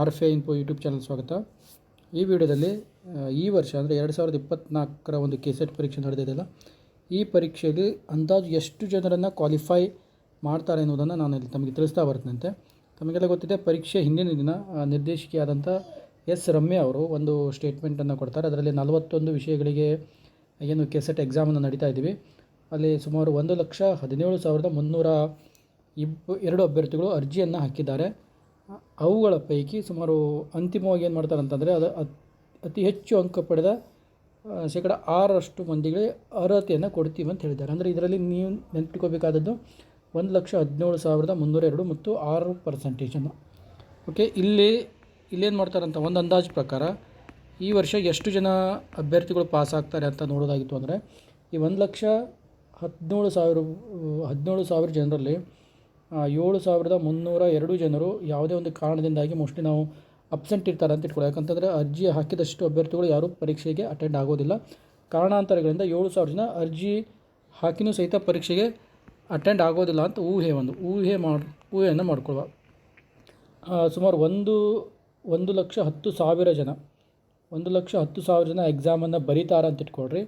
R A info YouTube channel ಸ್ವಾಗತ. ಈ ವಿಡಿಯೋದಲ್ಲಿ ಈ ವರ್ಷ ಅಂದರೆ ಎರಡು ಸಾವಿರದ ಇಪ್ಪತ್ತ್ನಾಲ್ಕರ ಒಂದು ಕೆ ಸೆಟ್ ಪರೀಕ್ಷೆ ನಡೆದಿದೆಯಲ್ಲ, ಈ ಪರೀಕ್ಷೆಯಲ್ಲಿ ಅಂದಾಜು ಎಷ್ಟು ಜನರನ್ನು ಕ್ವಾಲಿಫೈ ಮಾಡ್ತಾರೆ ಅನ್ನೋದನ್ನು ನಾನು ಇಲ್ಲಿ ತಮಗೆ ತಿಳಿಸ್ತಾ ಬರ್ತೀನಂತೆ. ತಮಗೆಲ್ಲ ಗೊತ್ತಿದೆ, ಪರೀಕ್ಷೆ ಹಿಂದಿನ ದಿನ ನಿರ್ದೇಶಕಿಯಾದಂಥ ಎಸ್ ರಮ್ಯ ಅವರು ಒಂದು ಸ್ಟೇಟ್ಮೆಂಟನ್ನು ಕೊಡ್ತಾರೆ. ಅದರಲ್ಲಿ ನಲವತ್ತೊಂದು ವಿಷಯಗಳಿಗೆ ಏನು ಕೆ ಸೆಟ್ ಎಕ್ಸಾಮನ್ನು ನಡೀತಾ ಇದ್ದೀವಿ. ಅಲ್ಲಿ ಸುಮಾರು ಒಂದು ಲಕ್ಷ ಹದಿನೇಳು ಸಾವಿರದ ಮುನ್ನೂರ ಇಬ್ಬ ಎರಡು ಅಭ್ಯರ್ಥಿಗಳು ಅರ್ಜಿಯನ್ನು ಹಾಕಿದ್ದಾರೆ. ಅವುಗಳ ಪೈಕಿ ಸುಮಾರು ಅಂತಿಮವಾಗಿ ಏನು ಮಾಡ್ತಾರೆ ಅಂತಂದರೆ ಅದು ಅತ್- ಹೆಚ್ಚು ಅಂಕ ಪಡೆದ ಶೇಕಡ ಆರರಷ್ಟು ಮಂದಿಗೆ ಅರ್ಹತೆಯನ್ನು ಕೊಡ್ತೀವಿ ಅಂತ ಹೇಳಿದ್ದಾರೆ. ಅಂದರೆ ಇದರಲ್ಲಿ ನೀವು ನೆನಪಿಟ್ಕೋಬೇಕಾದದ್ದು ಒಂದು ಲಕ್ಷ ಹದಿನೇಳು ಸಾವಿರದ ಮುನ್ನೂರ ಎರಡು ಮತ್ತು ಆರು ಪರ್ಸೆಂಟೇಜನ್ನು ಓಕೆ ಇಲ್ಲಿ ಇಲ್ಲೇನು ಮಾಡ್ತಾರಂತ ಒಂದು ಅಂದಾಜು ಪ್ರಕಾರ ಈ ವರ್ಷ ಎಷ್ಟು ಜನ ಅಭ್ಯರ್ಥಿಗಳು ಪಾಸ್ ಆಗ್ತಾರೆ ಅಂತ ನೋಡೋದಾಗಿತ್ತು ಅಂದರೆ ಈ ಒಂದು ಲಕ್ಷ ಹದಿನೇಳು ಸಾವಿರ ಹದಿನೇಳು ಸಾವಿರ ಜನರಲ್ಲಿ ಏಳು ಸಾವಿರದ ಮುನ್ನೂರ ಎರಡು ಜನರು ಯಾವುದೇ ಒಂದು ಕಾರಣದಿಂದಾಗಿ ಮೋಸ್ಟ್ಲಿ ನಾವು ಅಬ್ಸೆಂಟ್ ಇರ್ತಾರೆ ಅಂತ ಇಟ್ಕೊಳ್ಳಿ ಯಾಕಂತಂದರೆ ಅರ್ಜಿ ಹಾಕಿದಷ್ಟು ಅಭ್ಯರ್ಥಿಗಳು ಯಾರೂ ಪರೀಕ್ಷೆಗೆ ಅಟೆಂಡ್ ಆಗೋದಿಲ್ಲ. ಕಾರಣಾಂತರಗಳಿಂದ ಏಳು ಸಾವಿರ ಜನ ಅರ್ಜಿ ಹಾಕಿನೂ ಸಹಿತ ಪರೀಕ್ಷೆಗೆ ಅಟೆಂಡ್ ಆಗೋದಿಲ್ಲ ಅಂತ ಊಹೆ ಒಂದು. ಊಹೆ ಮಾಡಿ, ಊಹೆಯನ್ನು ಮಾಡ್ಕೊಳ್ಳುವ. ಸುಮಾರು ಒಂದು ಒಂದು ಲಕ್ಷ ಹತ್ತು ಸಾವಿರ ಜನ, ಒಂದು ಲಕ್ಷ ಹತ್ತು ಸಾವಿರ ಜನ ಎಕ್ಸಾಮನ್ನು ಬರೀತಾರೆ ಅಂತ ಇಟ್ಕೊಳ್ರಿ.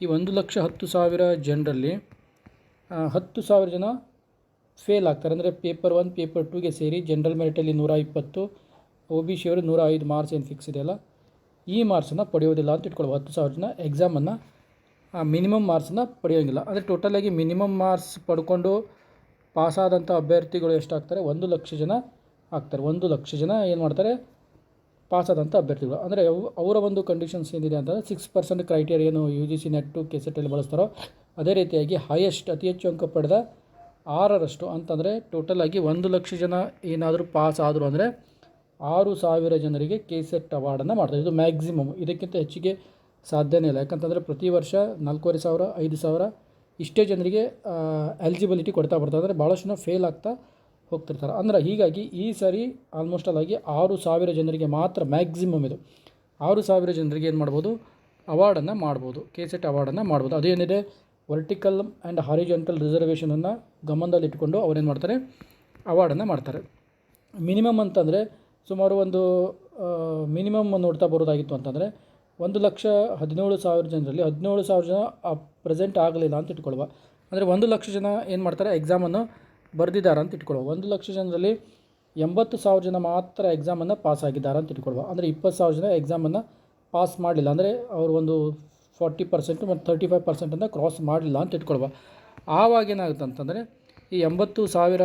ಈ ಒಂದು ಲಕ್ಷ ಹತ್ತು ಸಾವಿರ ಜನರಲ್ಲಿ ಹತ್ತು ಸಾವಿರ ಜನ ಫೇಲ್ ಆಗ್ತಾರೆ. ಅಂದರೆ ಪೇಪರ್ ಒನ್, ಪೇಪರ್ ಟೂಗೆ ಸೇರಿ ಜನರಲ್ ಮೆರಿಟಲ್ಲಿ ನೂರ ಇಪ್ಪತ್ತು ಒ ಬಿ ಸಿ ಅವರು ನೂರ ಐದು ಮಾರ್ಕ್ಸ್ ಏನು ಫಿಕ್ಸ್ ಇದೆಯಲ್ಲ ಈ ಮಾರ್ಕ್ಸನ್ನು ಪಡೆಯೋದಿಲ್ಲ ಅಂತ ಇಟ್ಕೊಳ್ಬೋದು. ಹತ್ತು ಸಾವಿರ ಜನ ಎಕ್ಸಾಮನ್ನು ಮಿನಿಮಮ್ ಮಾರ್ಕ್ಸನ್ನು ಪಡೆಯೋಂಗಿಲ್ಲ. ಅಂದರೆ ಟೋಟಲಾಗಿ ಮಿನಿಮಮ್ ಮಾರ್ಕ್ಸ್ ಪಡ್ಕೊಂಡು ಪಾಸಾದಂಥ ಅಭ್ಯರ್ಥಿಗಳು ಎಷ್ಟಾಗ್ತಾರೆ? ಒಂದು ಲಕ್ಷ ಜನ ಆಗ್ತಾರೆ. ಒಂದು ಲಕ್ಷ ಜನ ಏನು ಮಾಡ್ತಾರೆ? ಪಾಸಾದಂಥ ಅಭ್ಯರ್ಥಿಗಳು. ಅಂದರೆ ಅವು, ಅವರ ಒಂದು ಕಂಡೀಷನ್ಸ್ ಏನಿದೆ ಅಂತಂದರೆ six percent ಕ್ರೈಟೇರಿಯನ್ನು U G C NET K ಸೆಟ್ಟಲ್ಲಿ ಬಳಸ್ತಾರೋ, ಅದೇ ರೀತಿಯಾಗಿ ಹೈಯೆಸ್ಟ್ ಅತಿ ಹೆಚ್ಚು ಅಂಕ ಪಡೆದ ಆರರಷ್ಟು ಅಂತಂದರೆ ಟೋಟಲಾಗಿ ಒಂದು ಲಕ್ಷ ಜನ ಏನಾದರೂ ಪಾಸ್ ಆದರು ಅಂದರೆ ಆರು ಸಾವಿರ ಜನರಿಗೆ ಕೆ ಸೆಟ್ ಅವಾರ್ಡನ್ನು ಮಾಡ್ತಾರೆ. ಇದು ಮ್ಯಾಕ್ಸಿಮಮ್ ಇದಕ್ಕಿಂತ ಹೆಚ್ಚಿಗೆ ಸಾಧ್ಯನೇ ಇಲ್ಲ. ಯಾಕಂತಂದರೆ ಪ್ರತಿ ವರ್ಷ ನಾಲ್ಕೂವರೆ ಸಾವಿರ, ಐದು ಸಾವಿರ ಇಷ್ಟೇ ಜನರಿಗೆ ಎಲಿಜಿಬಿಲಿಟಿ ಕೊಡ್ತಾ ಬರ್ತಾರೆ. ಅಂದರೆ ಭಾಳಷ್ಟು ಜನ ಫೇಲ್ ಆಗ್ತಾ ಹೋಗ್ತಿರ್ತಾರೆ. ಅಂದ್ರೆ ಹೀಗಾಗಿ ಈ ಸಾರಿ ಆಲ್ಮೋಸ್ಟ್ ಆಲ್ ಆಗಿ ಆರು ಸಾವಿರ ಜನರಿಗೆ ಮಾತ್ರ ಮ್ಯಾಕ್ಸಿಮಮ್ ಇದು. ಆರು ಸಾವಿರ ಜನರಿಗೆ ಏನು ಮಾಡ್ಬೋದು? ಅವಾರ್ಡನ್ನು ಮಾಡ್ಬೋದು. ಕೆ ಸೆಟ್ ಅವಾರ್ಡನ್ನು ಮಾಡ್ಬೋದು. ಅದೇನಿದೆ? ವರ್ಟಿಕಲ್ ಆ್ಯಂಡ್ ಹಾರಿಜೆಂಟಲ್ ರಿಸರ್ವೇಷನನ್ನು ಗಮನದಲ್ಲಿಟ್ಟುಕೊಂಡು ಅವರೇನು ಮಾಡ್ತಾರೆ? ಅವಾರ್ಡನ್ನು ಮಾಡ್ತಾರೆ. ಮಿನಿಮಮ್ ಅಂತಂದರೆ ಸುಮಾರು ಒಂದು ಮಿನಿಮಮ್ ನೋಡ್ತಾ ಬರೋದಾಗಿತ್ತು ಅಂತಂದರೆ ಒಂದು ಲಕ್ಷ ಹದಿನೇಳು ಸಾವಿರ ಜನರಲ್ಲಿ ಹದಿನೇಳು ಸಾವಿರ ಜನ ಪ್ರೆಸೆಂಟ್ ಆಗಲಿಲ್ಲ ಅಂತ ಇಟ್ಕೊಳ್ಳುವ. ಅಂದರೆ ಒಂದು ಲಕ್ಷ ಜನ ಏನು ಮಾಡ್ತಾರೆ? ಎಕ್ಸಾಮನ್ನು ಬರೆದಿದ್ದಾರೆ ಅಂತ ಇಟ್ಕೊಳ್ಳುವ. ಒಂದು ಲಕ್ಷ ಜನರಲ್ಲಿ ಎಂಬತ್ತು ಸಾವಿರ ಜನ ಮಾತ್ರ ಎಕ್ಸಾಮನ್ನು ಪಾಸ್ ಆಗಿದ್ದಾರೆ ಅಂತ ಇಟ್ಕೊಳ್ಳುವ. ಅಂದರೆ ಇಪ್ಪತ್ತು ಸಾವಿರ ಜನ ಎಕ್ಸಾಮನ್ನು ಪಾಸ್ ಮಾಡಲಿಲ್ಲ. ಅಂದರೆ ಅವರು ಒಂದು ಫಾರ್ಟಿ ಪರ್ಸೆಂಟು ಮತ್ತು ತರ್ಟಿ ಫೈವ್ ಪರ್ಸೆಂಟನ್ನು ಕ್ರಾಸ್ ಮಾಡಲಿಲ್ಲ ಅಂತ ಇಟ್ಕೊಳ್ಬ ಆವಾಗ ಏನಾಗುತ್ತೆ ಅಂತಂದರೆ, ಈ ಎಂಬತ್ತು ಸಾವಿರ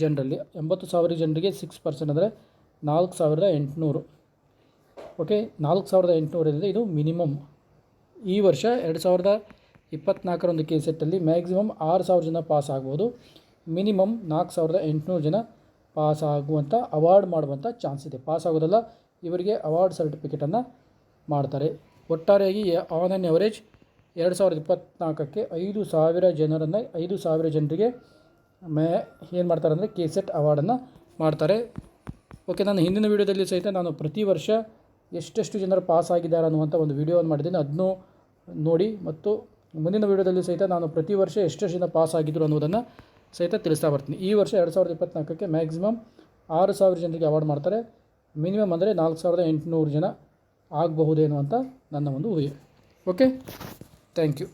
ಜನರಲ್ಲಿ, ಎಂಬತ್ತು ಸಾವಿರ ಜನರಿಗೆ ಸಿಕ್ಸ್ ಪರ್ಸೆಂಟ್ ಅಂದರೆ ನಾಲ್ಕು ಸಾವಿರದ ಎಂಟುನೂರು. ಓಕೆ ನಾಲ್ಕು ಸಾವಿರದ ಎಂಟುನೂರು ಏನಿದೆ ಇದು ಮಿನಿಮಮ್ ಈ ವರ್ಷ ಎರಡು ಸಾವಿರದ ಇಪ್ಪತ್ನಾಲ್ಕರ ಒಂದು ಕೆ ಸೆಟ್ಟಲ್ಲಿ ಮ್ಯಾಕ್ಸಿಮಮ್ ಆರು ಸಾವಿರ ಜನ ಪಾಸ್ ಆಗ್ಬೋದು. ಮಿನಿಮಮ್ ನಾಲ್ಕು ಸಾವಿರದ ಎಂಟುನೂರು ಜನ ಪಾಸ್ ಆಗುವಂಥ ಅವಾರ್ಡ್ ಮಾಡುವಂಥ ಚಾನ್ಸ್ ಇದೆ. ಪಾಸ್ ಆಗೋದಲ್ಲ, ಇವರಿಗೆ ಅವಾರ್ಡ್ ಸರ್ಟಿಫಿಕೇಟನ್ನು ಮಾಡ್ತಾರೆ. ಒಟ್ಟಾರೆಯಾಗಿ ಆನ್ ಆನ್ ಎವರೇಜ್ ಎರಡು ಸಾವಿರದ ಇಪ್ಪತ್ತ್ನಾಲ್ಕಕ್ಕೆ ಐದು ಸಾವಿರ ಜನರನ್ನು, ಐದು ಸಾವಿರ ಜನರಿಗೆ ಮೇ ಏನು ಮಾಡ್ತಾರೆ ಅಂದರೆ ಕೆ ಸೆಟ್ ಅವಾರ್ಡನ್ನು ಮಾಡ್ತಾರೆ. ಓಕೆ, ನಾನು ಹಿಂದಿನ ವೀಡಿಯೋದಲ್ಲಿ ಸಹಿತ ನಾನು ಪ್ರತಿ ವರ್ಷ ಎಷ್ಟೆಷ್ಟು ಜನರು ಪಾಸ್ ಆಗಿದ್ದಾರೆ ಅನ್ನುವಂಥ ಒಂದು ವೀಡಿಯೋವನ್ನು ಮಾಡಿದ್ದೀನಿ. ಅದನ್ನು ನೋಡಿ ಮತ್ತು ಮುಂದಿನ ವೀಡಿಯೋದಲ್ಲಿ ಸಹಿತ ನಾನು ಪ್ರತಿ ವರ್ಷ ಎಷ್ಟೆಷ್ಟು ಜನ ಪಾಸ್ ಆಗಿದ್ದರು ಅನ್ನೋದನ್ನು ಸಹಿತ ತಿಳಿಸ್ತಾ ಬರ್ತೀನಿ. ಈ ವರ್ಷ ಎರಡು ಸಾವಿರದ ಇಪ್ಪತ್ತ್ನಾಲ್ಕಕ್ಕೆ ಮ್ಯಾಕ್ಸಿಮಮ್ ಆರು ಸಾವಿರ ಜನರಿಗೆ ಅವಾರ್ಡ್ ಮಾಡ್ತಾರೆ. ಮಿನಿಮಮ್ ಅಂದರೆ ನಾಲ್ಕು ಸಾವಿರದ ಎಂಟುನೂರು ಜನ ಆಗಬಹುದೇನೋ ಅಂತ ನನ್ನ ಒಂದು ಊಹೆ. Okay thank you